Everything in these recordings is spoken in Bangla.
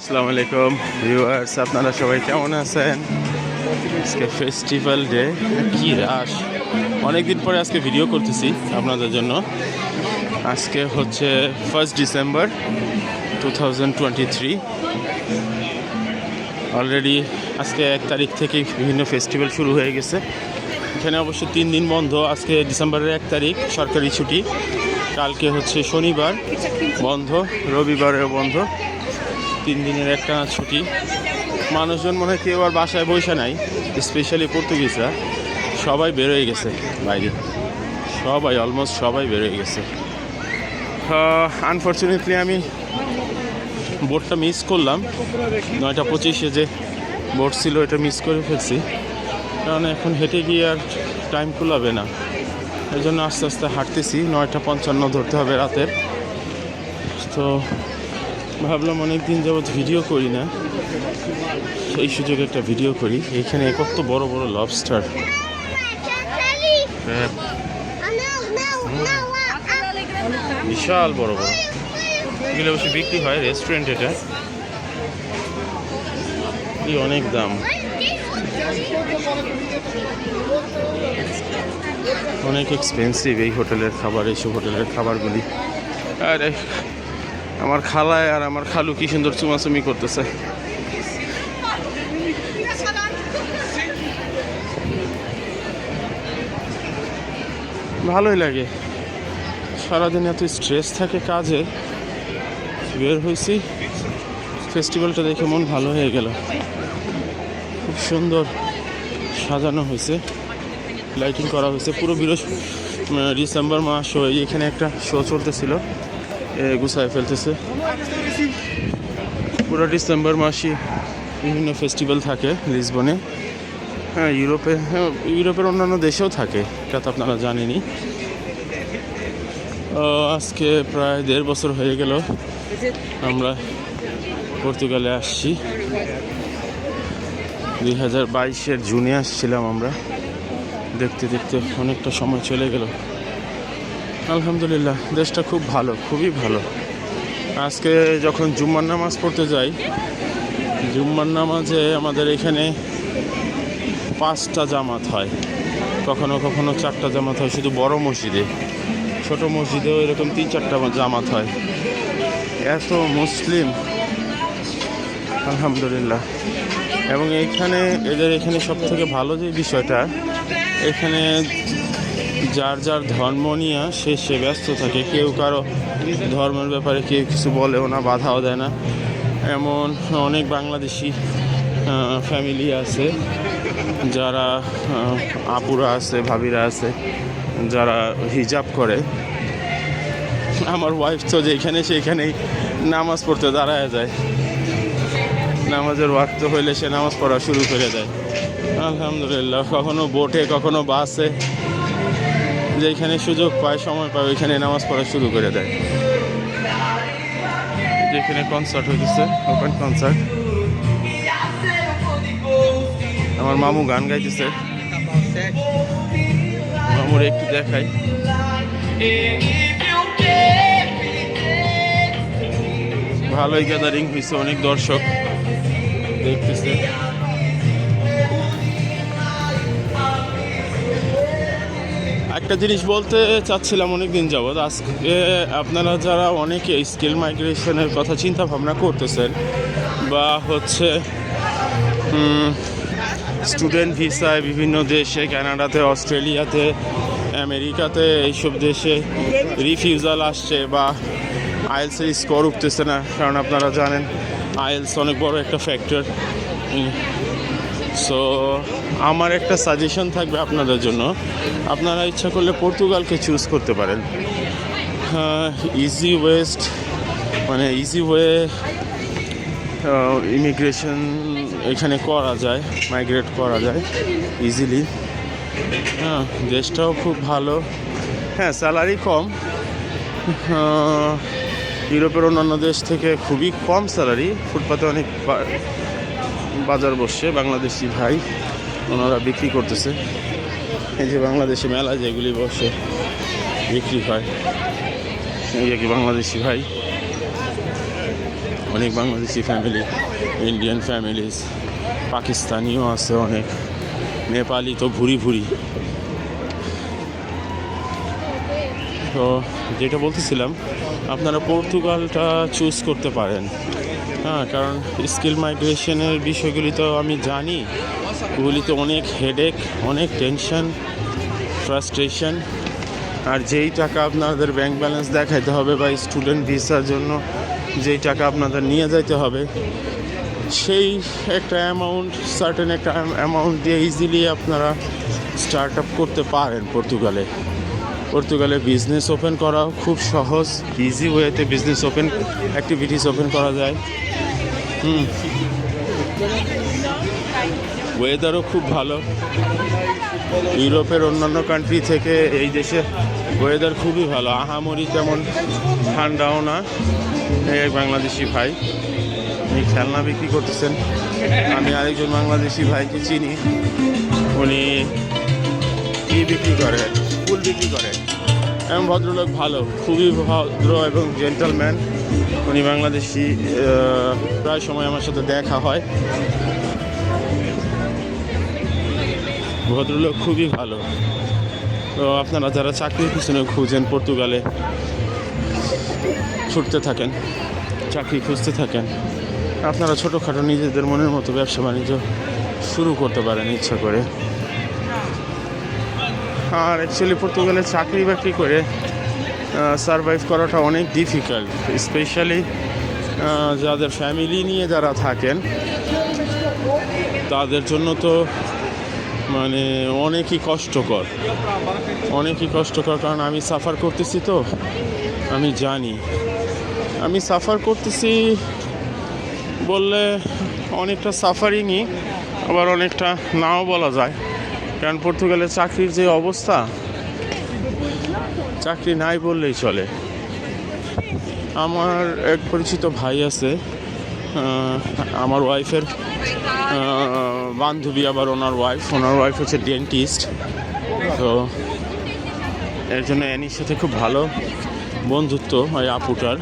আসসালামু আলাইকুম। ভিউয়ার্স, আপনারা সবাই কেমন আছেন? আজকে ফেস্টিভ্যাল ডে কি রাশ। অনেকদিন পরে আজকে ভিডিও করতেছি আপনাদের জন্য। আজকে হচ্ছে ফার্স্ট ডিসেম্বর টু অলরেডি আজকে এক তারিখ থেকেই বিভিন্ন ফেস্টিভ্যাল শুরু হয়ে গেছে। এখানে অবশ্য তিন দিন বন্ধ, আজকে ডিসেম্বরের এক তারিখ, সরকারি ছুটি। কালকে হচ্ছে শনিবার বন্ধ, রবিবারেও বন্ধ। তিন দিনের একটা ছুটি। মানুষজন মনে হয় কেউ আর বাসায় বসে নাই স্পেশালি পর্তুগিজরা। সবাই বেরোয় গেছে বাইরে। সবাই অলমোস্ট সবাই বেরোয় গেছে। আনফর্চুনেটলি আমি বোটটা মিস করলাম। নয়টা পঁচিশে যে বোট ছিল এটা মিস করে ফেলছি। কারণ এখন হেঁটে গিয়ে আর টাইম কুলাবে না। এই জন্য আস্তে আস্তে হাঁটতেছি। নয়টা পঞ্চান্ন ধরতে হবে রাতের। তো ভাবলাম অনেক দিন যাবৎ ভিডিও করি না। সেই সুযোগে একটা ভিডিও করি। এখানে কত বড় বড় লবস্টার বিশাল বড় বড়। এগুলো অবশ্যই বিক্রি হয় রেস্টুরেন্ট এটা। অনেক দাম। অনেক এক্সপেন্সিভ এই হোটেলের খাবার এইসব হোটেলের খাবারগুলি। আরে আমার খালায় আর আমার খালু কি সুন্দর চুমাচুমি করতেছে। ভালোই লাগে। সারাদিন এত স্ট্রেস থাকে কাজে। বের হয়েছি। ফেস্টিভ্যালটা দেখে মন ভালো হয়ে গেল। খুব সুন্দর সাজানো হয়েছে। লাইটিং করা হয়েছে। পুরো বৃহস্প ডিসেম্বর মাস হয়ে এখানে একটা শো চলতেছিল। গুছায় ফেলতেছে। পুরো ডিসেম্বর মাসই বিভিন্ন ফেস্টিভ্যাল থাকে লিসবনে। হ্যাঁ ইউরোপে হ্যাঁ ইউরোপের অন্যান্য দেশেও থাকে এটা তো আপনারা জানেনই। ও, আজকে প্রায় দেড় বছর হয়ে গেল আমরা পর্তুগালে আসছি। দুই হাজার বাইশের জুনে আসছিলাম আমরা। দেখতে দেখতে অনেকটা সময় চলে গেল। আলহামদুলিল্লাহ, দেশটা খুব ভালো, খুবই ভালো। আজকে যখন জুম্মার নামাজ পড়তে যাই, জুম্মার নামাজে আমাদের এখানে পাঁচটা জামাত হয়। কখনো কখনো চারটা জামাত হয়, শুধু বড় মসজিদে। ছোট মসজিদেও এরকম তিন চারটা জামাত হয়। এত মুসলিম, আলহামদুলিল্লাহ। এবং এইখানে এদের এখানে সব থেকে ভালো যে বিষয়টা, এখানে যার যার ধর্ম নিয়ে সে সে ব্যস্ত থাকে। কেউ কারও ধর্মের ব্যাপারে কেউ কিছু বলেও না, বাধাও দেয় না। এমন অনেক বাংলাদেশি ফ্যামিলি আছে, যারা আপুরা আছে, ভাবিরা আছে, যারা হিজাব করে। আমার ওয়াইফ তো যেখানে সেখানেই নামাজ পড়তে দাঁড়ায় যায়। নামাজের ওয়াক্ত হইলে সে নামাজ পড়া শুরু করে দেয়। আলহামদুলিল্লাহ, কখনো বোটে, কখনো বাসে। যেখানে সুযোগ পায়, সময় পায়, ওইখানে নামাজ পড়া শুরু করে দেয়। যেখানে কনসার্ট হইতেছে ওপেন কনসার্ট আমার মামু গান গাইতেছে। মামুর একটু দেখাই। ভালোই গ্যাদারিং হয়েছে অনেক দর্শক দেখতেছে। একটা জিনিস বলতে চাচ্ছিলাম অনেক দিন যাবৎ, আজকে আপনারা যারা অনেকে স্কিল মাইগ্রেশনের কথা চিন্তা ভাবনা করতেছেন বা হচ্ছে স্টুডেন্ট ভিসায় বিভিন্ন দেশে, কানাডাতে, অস্ট্রেলিয়াতে, আমেরিকাতে এইসব দেশে রিফিউজাল আসছে বা আইএলসের স্কোর উঠতেছে না, কারণ আপনারা জানেন আইএলস অনেক বড় একটা ফ্যাক্টর সো আমার একটা সাজেশন থাকবে আপনাদের জন্য। আপনারা ইচ্ছা করলে পর্তুগালকে চুজ করতে পারেন। ইজি ওয়েস্ট মানে ইজি ওয়ে ইমিগ্রেশন এখানে করা যায় মাইগ্রেট করা যায় ইজিলি হ্যাঁ দেশটাও খুব ভালো। হ্যাঁ স্যালারি কম। ইউরোপের অন্যান্য দেশ থেকে খুবই কম স্যালারি ফুটপাতে অনেক বাজার বসছে, বাংলাদেশি ভাই ওনারা বিক্রি করতেছে। এই যে বাংলাদেশি মেলা যেগুলি বসে, বিক্রি হয়। এই বাংলাদেশি ভাই? অনেক বাংলাদেশি ফ্যামিলি ইন্ডিয়ান ফ্যামিলিজ পাকিস্তানিও আছে অনেক, নেপালি তো ভুরি ভুরি। তো যেটা বলতেছিলাম, আপনারা পর্তুগালটা চুজ করতে পারেন। হ্যাঁ কারণ স্কিল মাইগ্রেশনের বিষয়গুলি তো আমি জানি। ওগুলিতে অনেক হেডেক অনেক টেনশন ফ্রাস্ট্রেশন আর যেই টাকা আপনাদের ব্যাংক ব্যালেন্স দেখাইতে হবে বা স্টুডেন্ট ভিসার জন্য যেই টাকা আপনাদের নিয়ে যাইতে হবে, সেই একটা অ্যামাউন্ট সার্টেন একটা অ্যামাউন্ট দিয়ে ইজিলি আপনারা স্টার্ট আপ করতে পারেন পর্তুগালে। পর্তুগালে বিজনেস ওপেন করাও খুব সহজ ইজি ওয়েতে বিজনেস ওপেন অ্যাক্টিভিটিস ওপেন করা যায়। হুম। ওয়েদারও খুব ভালো। ইউরোপের অন্যান্য কান্ট্রি থেকে এই দেশে ওয়েদার খুবই ভালো। আহামরি তেমন ঠান্ডাও না। এই বাংলাদেশি ভাই, উনি খেলনা বিক্রি করতেছেন। আমি আরেকজন বাংলাদেশি ভাইকে চিনি। উনি কি বিক্রি করে? ফুল বিক্রি করে। এবং ভদ্রলোক ভালো, খুবই ভদ্র এবং জেন্টালম্যান উনি বাংলাদেশি প্রায় সময় আমার সাথে দেখা হয়। ভদ্রলোক খুবই ভালো। তো আপনারা যারা চাকরির পিছনে খুঁজেন পর্তুগালে, ছুটতে থাকেন, চাকরি খুঁজতে থাকেন, আপনারা ছোটোখাটো নিজেদের মনের মতো ব্যবসা বাণিজ্য শুরু করতে পারেন ইচ্ছা করে। আর অ্যাকচুয়ালি পর্তুগালে চাকরি বাকরি করে সারভাইভ করাটা অনেক ডিফিকাল্ট স্পেশালি যাদের ফ্যামিলি নিয়ে যারা থাকেন, তাদের জন্য তো মানে অনেকই কষ্টকর। অনেকই কষ্টকর, কারণ আমি সাফার করতেছি তো, আমি জানি। আমি সাফার করতেছি বললে অনেকটা সাফারিংই আবার অনেকটা নাও বলা যায়। কারণ পর্তুগালের চাকরির যে অবস্থা, চাকরি নাই বললেই চলে। আমার এক পরিচিত ভাই আছে আমার ওয়াইফের বান্ধবী আবার ওনার ওয়াইফ। ওনার ওয়াইফ হচ্ছে ডেন্টিস্ট। তো এর জন্য অ্যানির সাথে খুব ভালো বন্ধুত্ব, ওই আপুটার।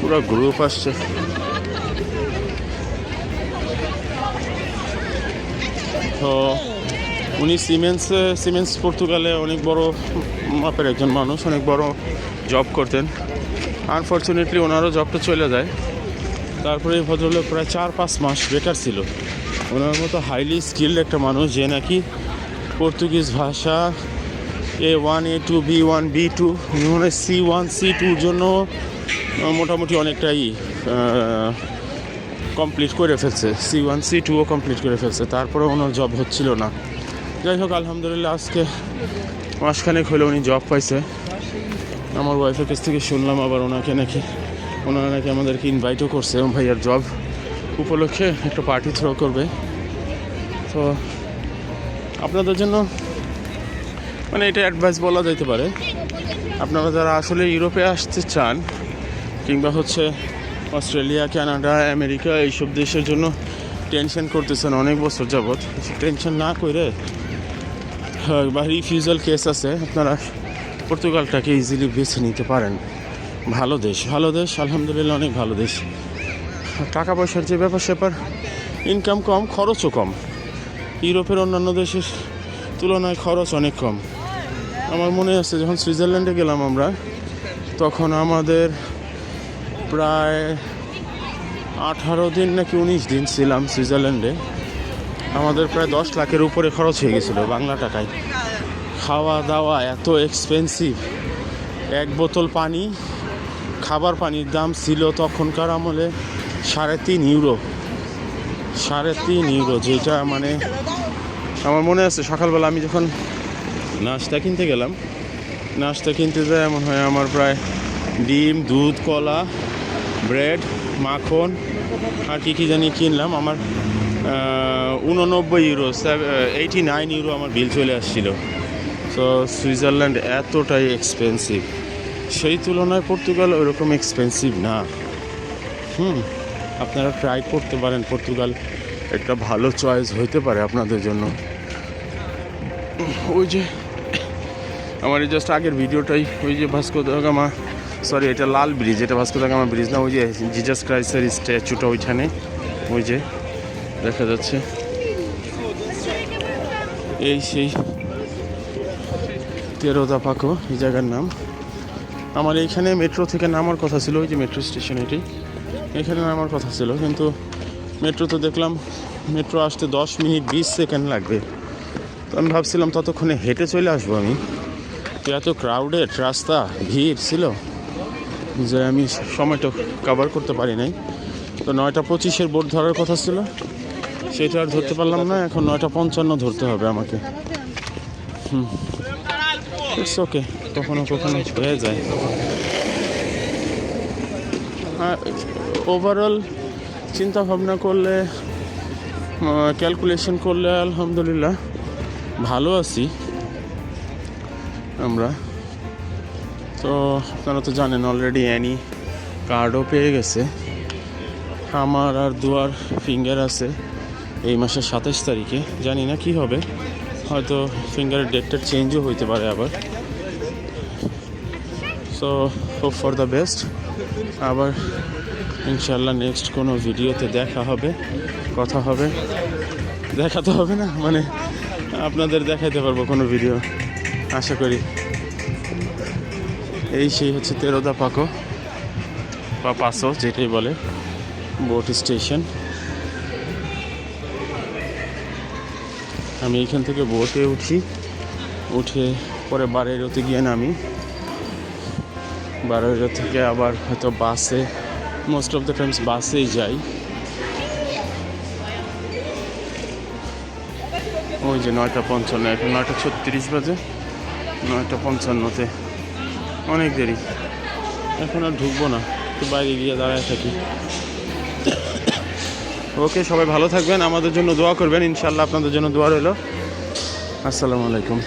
পুরো গ্রুপ আসছে। তো উনি সিমেন্সে সিমেন্স পর্তুগালে অনেক বড় মাপের একজন মানুষ, অনেক বড় জব করতেন। আনফর্চুনেটলি ওনারও জবটা চলে যায়। তারপরে এই ভদ্রলোক প্রায় চার পাঁচ মাস বেকার ছিল। ওনার মতো হাইলি স্কিল্ড একটা মানুষ যে নাকি পর্তুগিজ ভাষা A one A two B one B two মানে সি ওয়ান সি টুর জন্য মোটামুটি অনেকটাই কমপ্লিট করে ফেলছে। সি ওয়ান সি টুও কমপ্লিট করে ফেলছে। তারপরে ওনার জব হচ্ছিল না। যাই হোক, আলহামদুলিল্লাহ আজকে মাসখানেক হলে উনি জব পাইছে। আমার ওয়াইফের কাছ থেকে শুনলাম আবার ওনাকে নাকি, ওনারা নাকি আমাদেরকে ইনভাইটও করছে ভাইয়ার জব উপলক্ষে একটা পার্টি থ্রো করবে। তো আপনাদের জন্য মানে এটা অ্যাডভাইস বলা যেতে পারে। আপনারা যারা আসলে ইউরোপে আসতে চান কিংবা হচ্ছে অস্ট্রেলিয়া কানাডা আমেরিকা এইসব দেশের জন্য টেনশন করতেছেন অনেক বছর যাবৎ। টেনশন না করে হ্যাঁ, বা রিফিউজাল কেস আছে আপনারা পর্তুগালটাকে ইজিলি বেছে নিতে পারেন। ভালো দেশ ভালো দেশ আলহামদুলিল্লাহ অনেক ভালো দেশ। টাকা পয়সার যে ব্যাপার স্যাপার ইনকাম কম খরচও কম। ইউরোপের অন্যান্য দেশের তুলনায় খরচ অনেক কম। আমার মনে আছে যখন সুইজারল্যান্ডে গেলাম আমরা তখন আমাদের প্রায় আঠারো দিন নাকি উনিশ দিন ছিলাম সুইজারল্যান্ডে। আমাদের প্রায় দশ লাখের উপরে খরচ হয়ে গেছিল বাংলা টাকায়। খাওয়া দাওয়া এত এক্সপেন্সিভ এক বোতল পানি, খাবার পানির দাম ছিল তখনকার আমলে সাড়ে তিন ইউরো। সাড়ে তিন ইউরো, যেটা মানে আমার মনে আছে সকালবেলা আমি যখন নাস্তা কিনতে গেলাম, নাস্তা কিনতে যাই এমন হয় আমার প্রায় ডিম, দুধ, কলা ব্রেড, মাখন, আর কী কী জানি কিনলাম। আমার উননব্বই ইউরো এইটি নাইন ইউরো আমার বিল চলে আসছিল। তো সুইজারল্যান্ড এতটাই এক্সপেন্সিভ সেই তুলনায় পর্তুগাল ওইরকম এক্সপেন্সিভ না। হুম, আপনারা ট্রাই করতে পারেন। পর্তুগাল একটা ভালো চয়েস হইতে পারে আপনাদের জন্য। ওই যে, আমার এই জাস্ট আগের ভিডিওটাই, ওই যে ভাস্কো দা গামা সরি এটা লাল ব্রিজ এটা ভাস্কো দা গামা ব্রিজ না, ওই যে জিজাস ক্রাইস্টের স্ট্যাচুটা ওইখানে, ওই যে, দেখা যাচ্ছে। এই সেই তেরোদা পাকো এই জায়গার নাম। আমার এইখানে মেট্রো থেকে নামার কথা ছিল, ওই যে মেট্রো স্টেশন এটি। এখানে নামার কথা ছিল, কিন্তু মেট্রো তো দেখলাম মেট্রো আসতে দশ মিনিট বিশ সেকেন্ড লাগবে। তো আমি ভাবছিলাম ততক্ষণে হেঁটে চলে আসব আমি। এত ক্রাউডেড রাস্তা, ভিড় ছিল। যে আমি সময়টা কভার করতে পারি নাই। তো নয়টা পঁচিশের বোর্ড ধরার কথা ছিল। সেটা আর ধরতে পারলাম না, এখন নয়টা পঞ্চান্ন ধরতে হবে আমাকে। হুম। ওকে কখনো কখনো হয়ে যায়। ওভারঅল চিন্তা ভাবনা করলে ক্যালকুলেশন করলে আলহামদুলিল্লাহ ভালো আছি আমরা। তো আপনারা তো জানেন অলরেডি অ্যানি কার্ডও পেয়ে গেছে। আমার আর দুয়ার ফিঙ্গার আছে এই মাসের সাতাশ তারিখে। জানি না কি হবে। হয়তো ফিঙ্গারের ডেটটা চেঞ্জও হইতে পারে আবার। So hope for the best আবার ইনশাল্লাহ নেক্সট কোনো ভিডিওতে দেখা হবে, কথা হবে। দেখা তো হবে না মানে আপনাদের দেখাইতে পারব কোনো ভিডিও। আশা করি। এই সেই হচ্ছে তেরোদা পাকো, বা পাঁচশো যেটাই বলে বোট স্টেশন আমি এইখান থেকে বোটে উঠি, উঠে পরে বারেরোতে গিয়ে নামি। বারেরো থেকে আবার হয়তো বাসে মোস্ট অফ দ্য টাইমস বাসেই যাই। ওই যে নয়টা পঞ্চান্ন, এখন নয়টা ছত্রিশ বাজে, নয়টা পঞ্চান্নতে। অনেক দেরি। এখন আর ঢুকবো না একটু বাইরে গিয়ে দাঁড়ায় থাকি। ওকে সবাই ভালো থাকবেন আমাদের জন্য দোয়া করবেন ইনশাল্লাহ আপনাদের জন্য দোয়া রইল। আসসালামু আলাইকুম।